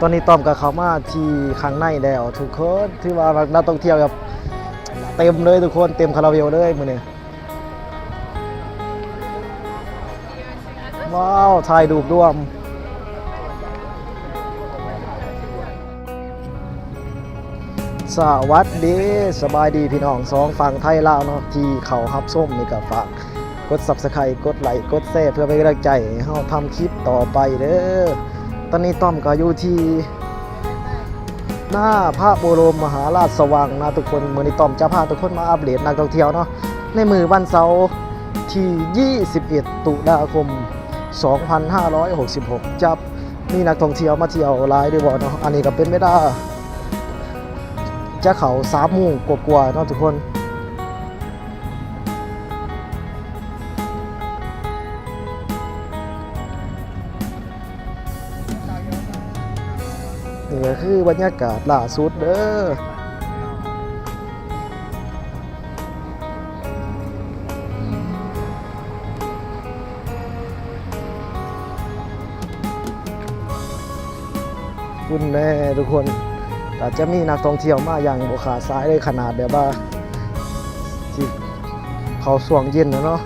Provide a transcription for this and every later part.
ตอนนี้ต้อมกับเขามาที่ข้างในแล้วทุกคนที่ว่านักท่องเที่ยวแบบเต็มเลยทุกคนเต็มคาราเวลเลยมื้อนี้ว้าวถ่ายรูปร่วมสวัสดีสบายดีพี่น้องสองฝั่งไทยลาวเนาะที่เขาฮับส้มนี่ก็ฝากกด subscribe กดไลค์กดแชร์เพื่อเป็นกำลังใจให้เฮาทำคลิปต่อไปเด้อ ตอนนี้ต้อมก็อยู่ที่หน้าพระบรมมหาราชวังนะทุกคนมือนี้ต้อมจะพาทุกคนมาอัปเดตนักท่องเที่ยวเนาะในมือวันเสาร์ที่ 21 ตุลาคม 2566จับมีนักท่องเที่ยวมาเที่ยวหลายด้วยบ่เนาะอันนี้ก็เป็นไม่ได้จะเขาสามโมงกว่าๆเนาะทุกคน นี่ก็คือบรรยากาศล่าสุดเด้อคุณแม่ทุกคนอาจจะมีนักท่องเที่ยวมาอย่างบขาซ้ายเลยขนาดแบบว่าที่เขาสวงเย็นนะเนาะ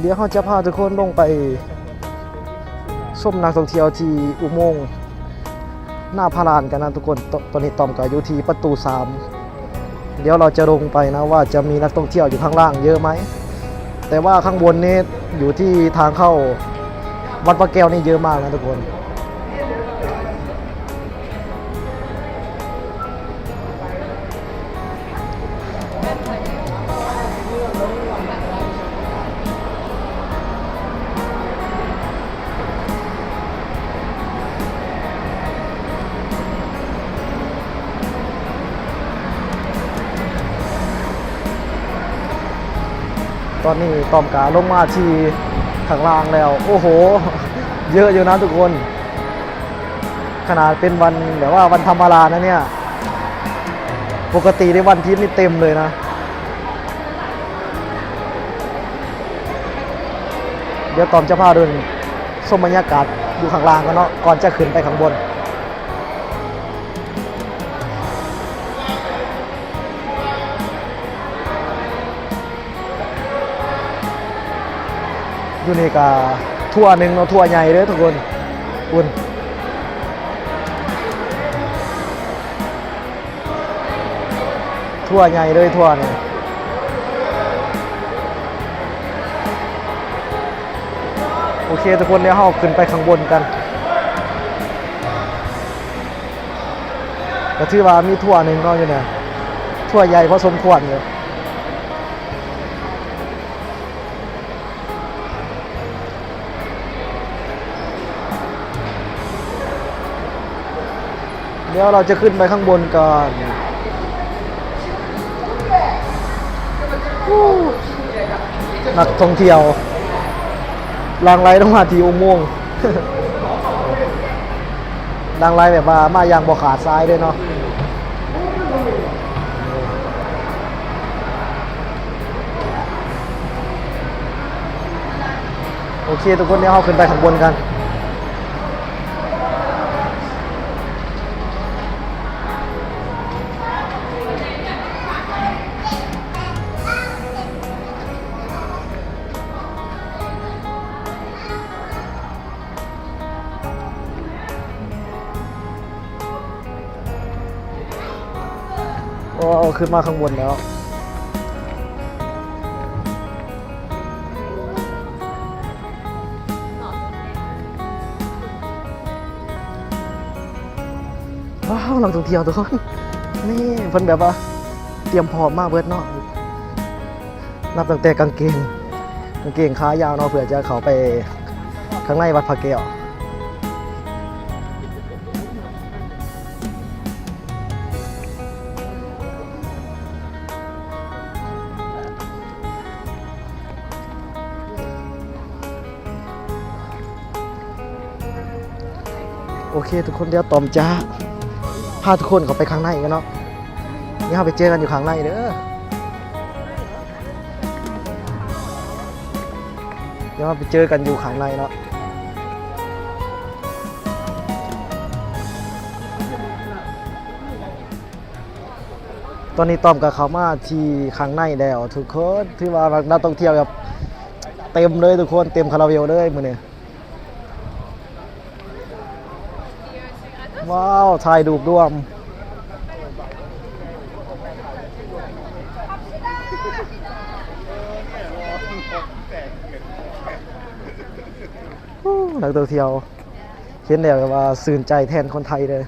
เดี๋ยวเขาจะพาทุกคนลงไปส้มนักท่องเที่ยวที่อุโมงค์หน้าพารานกันนะทุกคนตตอนนี้ตอมกับอยู่ที่ประตูสามเดี๋ยวเราจะลงไปนะว่าจะมีนักท่องเที่ยวอยู่ข้างล่างเยอะไหม แต่ว่าข้างบนนี้อยู่ที่ทางเข้าวัดพระแก้วนี่เยอะมากนะทุกคน อนนี้ตอมกาลงมาที่ข้างล่างแล้ว โอ้โห เยอะอยู่นะทุกคน ขนาดเป็นวันแบบว่าวันธรรมดานะเนี่ย ปกติในวันทิตย์นี่เต็มเลยนะ เดี๋ยวตอมจะพาเดินชมบรรยากาศอยู่ข้างล่างกันเนาะก่อนจะขึ้นไปข้างบน อยู่นี่ก็ทั่วหนึ่งเนาะทั่วใหญ่เลยทุกคนคุณทั่วใหญ่เลยทั่วนี่โอเคทุกคนเดี๋ยวเราขึ้นไปข้างบนกันก็ถือว่ามีทั่วหนึ่งเนาะอยู่เนี่ยทั่วใหญ่พอสมควรเลย เดี๋ยวเราจะขึ้นไปข้างบนก่อนอู้นักท่องเที่ยวหลังไรต้องมาที่อุโมงค์หลังไรแบบว่ามาอย่างบ่ขาดซ้ายด้วยเนาะโอเค ทุกคนเดี๋ยวเราขึ้นไปข้างบนกัน ขึ้นมาข้างบนแล้ว ว้าวนักท่องเที่ยวทุกคน นี่เพิ่นแบบว่า เตรียมพร้อมมากเบิดเนาะนับตั้งแต่กางเกง กางเกงขายาวเนาะเผื่อจะเข้าไปข้างในวัดพระแก้ว โอเค ทุกคนเดี๋ยวตอมจ้าพาทุกคนเขาไปข้างในกันเนาะนี่เราไปเจอกันอยู่ข้างในเด้อดี๋ยวเราไปเจอกันอยู่ข้างในเนาะตอนนี้ตอมกับเขามาที่ข้างในแล้วทุกคนที่ว่านักท่องเที่ยวแบบเต็มเลยทุกคนเต็มคาราเวลเลยมือเนี้ ว้าวถ่ายดูปรวมนักท่องเที่ยวเห็นแล้วว่าสื่นใจแทนคนไทยเลย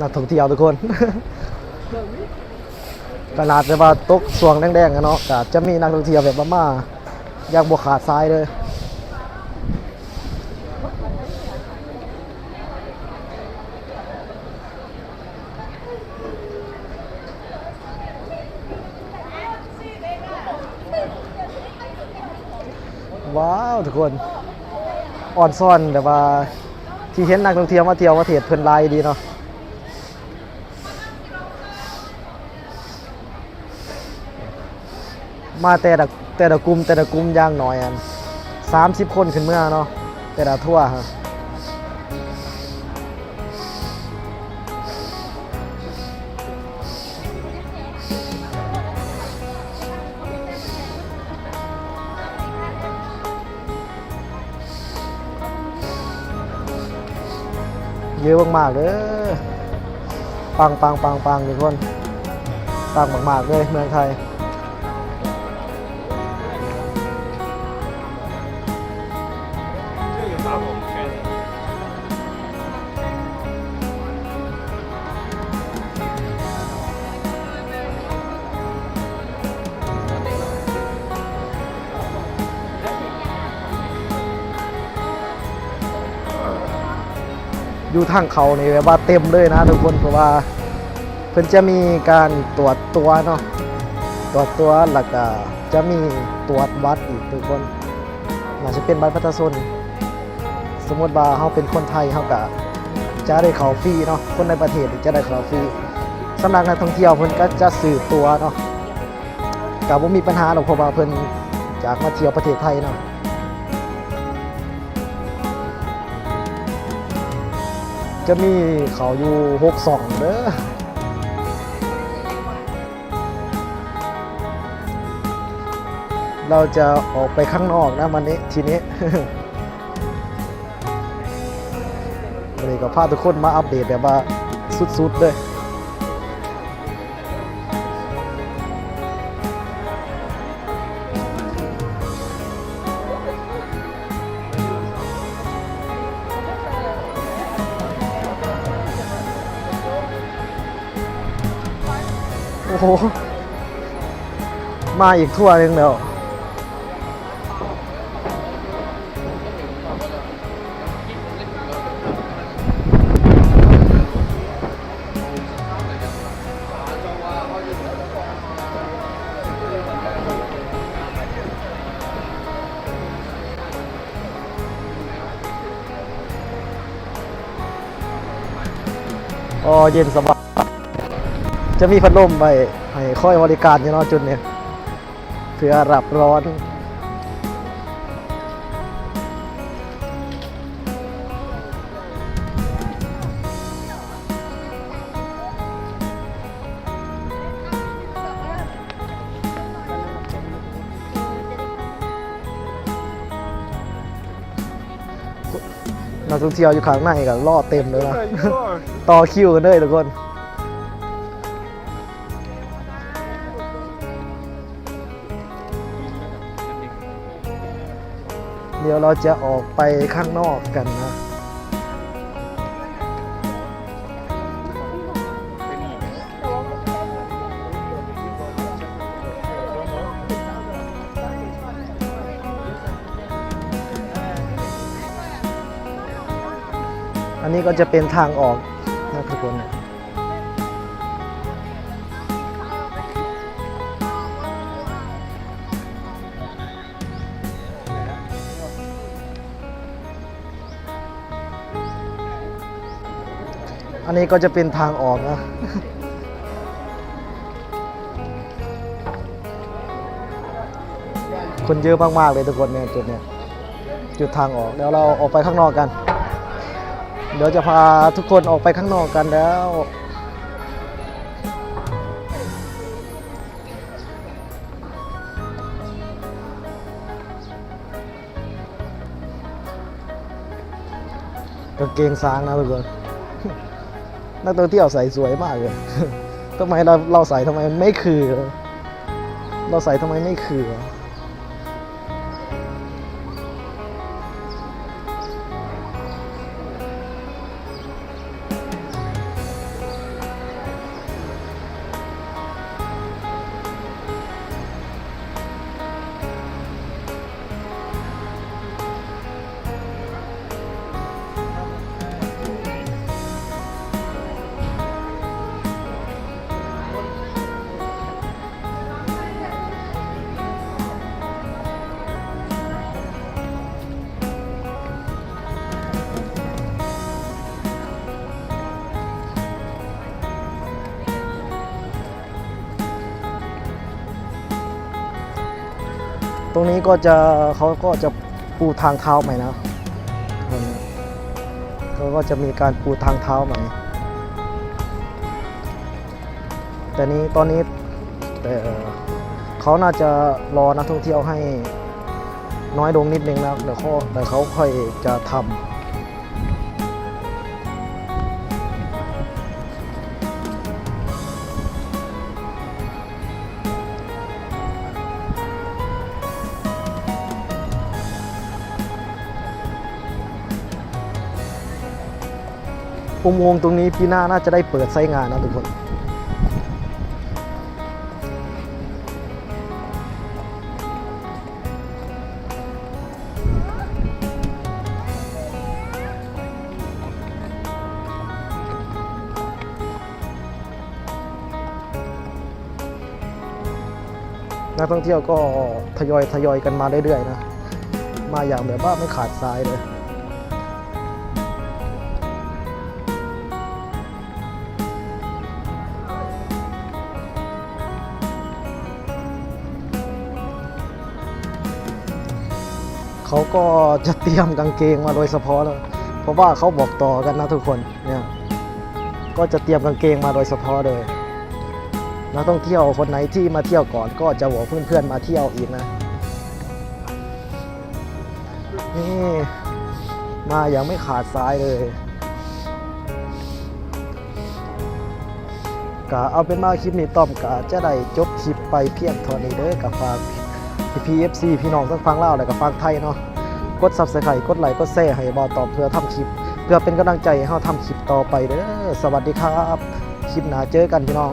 นักท่องเที่ยวทุกคน ขนาดแบบว่าตกสวงแดงๆกันเนาะก็จะมีนักท่องเที่ยวแบบมามาอยากบวขาดซ้ายเลยว้าวทุกคนอ่อนซ่อนแบบว่าที่เห็นนักท่องเที่ยวมาเที่ยวประเทศเพิ่นหลายดีเนาะ มาแต่ละแต่ละกลุ่มแต่ละกลุ่มอย่างน้อยอันสามสิบคนขึ้นเมื่อเนาะแต่ละทั่วฮะเยอะมากๆเลยปังปังปังปังทุกคนปังมากๆเลยเมืองไทย อยู่ทางเขานี่แบบว่าเต็มเลยนะทุกคนเพราะว่าเพิ่นจะมีการตรวจตัวเนาะตรวจตัวแล้วก็จะมีตรวจวัดอีกทุกคนน่าจจะเป็นบัตรประชาชนสมมติว่าเขาเป็นคนไทยเขาก็จะได้เขาฟรีเนาะคนในประเทศจะได้เขาฟรีสำหรับนักท่องเที่ยวเพิ่นก็จะสืบตัวเนาะก็บ่ามีปัญหาหรอกเพราะว่าเพิ่นจากมาเที่ยวประเทศไทยเนาะ จะมีเขาอยู่หกสองเด้อเราจะออกไปข้างนอกนะวันนี้ทีนี้วันนี้ก็พาทุกคนมาอัปเดตแบบว่าสุดๆเลย มาอีกทั่วหนึ่งแล้วอ๋อเย็นสบาย จะมีพัดลมไปให้คอยบริการอยู่เนาะจุดเนี่ยเพื่อรับร้อนนักท่องเที่ยวอยู่ข้างในก็รอเต็มเลยนะต่อคิวกันเลยทุกคน เราจะออกไปข้างนอกกันนะอันนี้ก็จะเป็นทางออกนะครับคุณ อันนี้ก็จะเป็นทางออกนะคนเยอะมากๆเลยทุกคนเนี่ยจุดเนี้ยจุดทางออกเดี๋ยวเราออกไปข้างนอกกัน เดี๋ยวจะพาทุกคนออกไปข้างนอกกันแล้วกางเกงช้างนะทุกคน นักท่องเที่ยวใส่สวยมากเลยทำไมเราเราใส่ทำไมมันไม่คือ เราใส่ทำไมไม่คือ ตรงนี้ก็จะเขาก็จะปูทางเท้าใหม่นะตรงนี้เขาก็จะมีการปูทางเท้าใหม่ แต่นี้ตอนนี้แต่เขาน่าจะรอนักท่องเที่ยวให้น้อยลงนิดนึงนะเดี๋ยวเขาเดี๋ยวเขาค่อยจะทำ อุโมงค์ตรงนี้ปีหน้าน่าจะได้เปิดใช้งานนะทุกคน นักท่องเที่ยวก็ทยอยทยอยกันมาเรื่อยๆนะ มาอย่างแบบว่าไม่ขาดสายเลย เขาก็จะเตรียมกางเกงมาโดยเฉพาะเลยเพราะว่าเขาบอกต่อกันนะทุกคนเนี่ยก็จะเตรียมกางเกงมาโดยเฉพาะเลยนักท่องเที่ยวคนไหนที่มาเที่ยวก่อนก็จะบอกเพื่อนๆมาเที่ยวอีกนะนี่มาอย่างไม่ขาดสายเลยกะเอาเป็นมาคลิปนี้ต้อมกะจะได้จบคลิปไปเพียงเท่านี้เด้อกับฝาก พี่ PFC พี่น้องทั้งฟังเล่าและก็ฟังไทยเนาะกดซับสไครต์กดไลค์กดแชร์ให้บอตอบเพื่อทำคลิป เพื่อเป็นกำลังใจให้เราทำคลิปต่อไปเด้อสวัสดีครับ คลิปหน้าเจอกันพี่น้อง